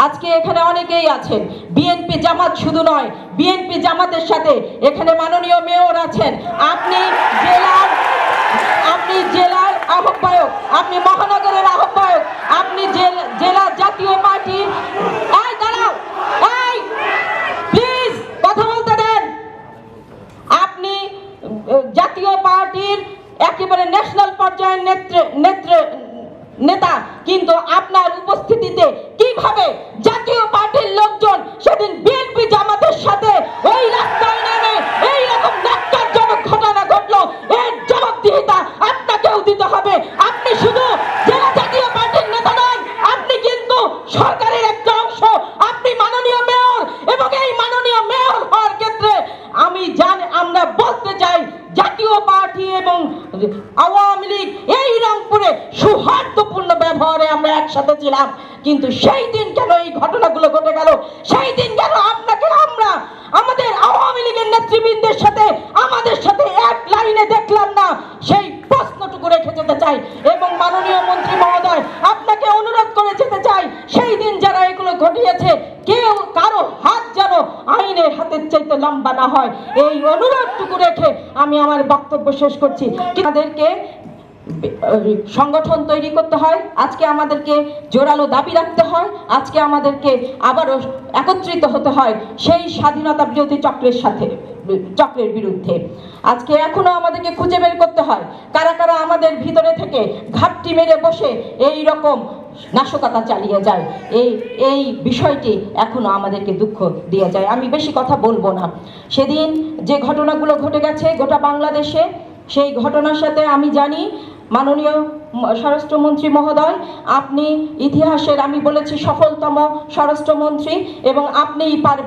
আজকে এখানে অনেকেই আছেন। বিএনপি জামাত শুধু নয় বিএনপি জামাতের সাথে এখানে মাননীয় মেয়র আছেন। আপনি জেলার আপনি জেলার আহ্বায়ক, আপনি মহানগরের আহ্বায়ক, আপনি জেল- জাতীয় এই প্লিজ কথা বলতে দেন। আপনি, জাতীয় পার্টির একেবারে ন্যাশনাল পর্যায়ের নেতা, কিন্তু আপনার উপস্থিতিতে কীভাবে জাতীয় পার্টির লোকজন সেদিন বিএনপি জামাতের সাথে ওই রাস্তায় নেমে এই রকম ন্যাক্কারজনক ঘটনা ঘটলো। এর জবাবদিহিতা আপনাকেও দিতে হবে। আপনি শুধু জেলা জাতীয় পার্টির নেতা নন, আপনি কিন্তু সরকারের একটা অংশ। আপনি মাননীয় মেয়র এবং এই মাননীয় মেয়র হওয়ার ক্ষেত্রে আমি জানি, আমরা বলতে চাই, জাতীয় পার্টি এবং আওয়ামী লীগ এই রংপুরে সৌহার্দ্যপূর্ণ ব্যবহারে আমরা একসাথে ছিলাম। কিন্তু সেই দিন কেন এই ঘটনাগুলো ঘটে গেল? সেই দিন কেন আপনাকে আমরা আমাদের আওয়ামী লীগের নেতৃবৃন্দের সাথে, আমাদের সাথে এক লাইনে দেখলাম না? সেই প্রশ্নটুকু রেখে যেতে চাই এবং মাননীয় মন্ত্রী মহোদয়, আপনাকে অনুরোধ করে যেতে চাই, সেই দিন যারা এগুলো ঘটিয়েছে, কেউ কারও হাত যেন আইনের হাতের চাইতে লম্বা না হয়। এই অনুরোধটুকু রেখে আমি আমার বক্তব্য শেষ করছি। তাদেরকে সংগঠন তৈরি করতে হয়। আজকে আমাদেরকে জোরালো দাবি রাখতে হয়। আজকে আমাদেরকে আবারও একত্রিত হতে হয় সেই স্বাধীনতা বিরোধী চক্রের সাথে, চক্রের বিরুদ্ধে। আজকে এখনও আমাদেরকে খুঁজে বের করতে হয়। কারা কারা আমাদের ভিতরে থেকে ঘাপটি মেরে বসে এই রকম নাশকতা চালিয়ে যায়, এই এই বিষয়টি এখনও আমাদেরকে দুঃখ দিয়ে যায়। আমি বেশি কথা বলব না। সেদিন যে ঘটনাগুলো ঘটে গেছে গোটা বাংলাদেশে, সেই ঘটনার সাথে আমি জানি মাননীয় স্বরাষ্ট্রমন্ত্রী মহোদয় আপনি ইতিহাসের আমি বলেছি সফলতম স্বরাষ্ট্রমন্ত্রী এবং আপনিই পারবেন।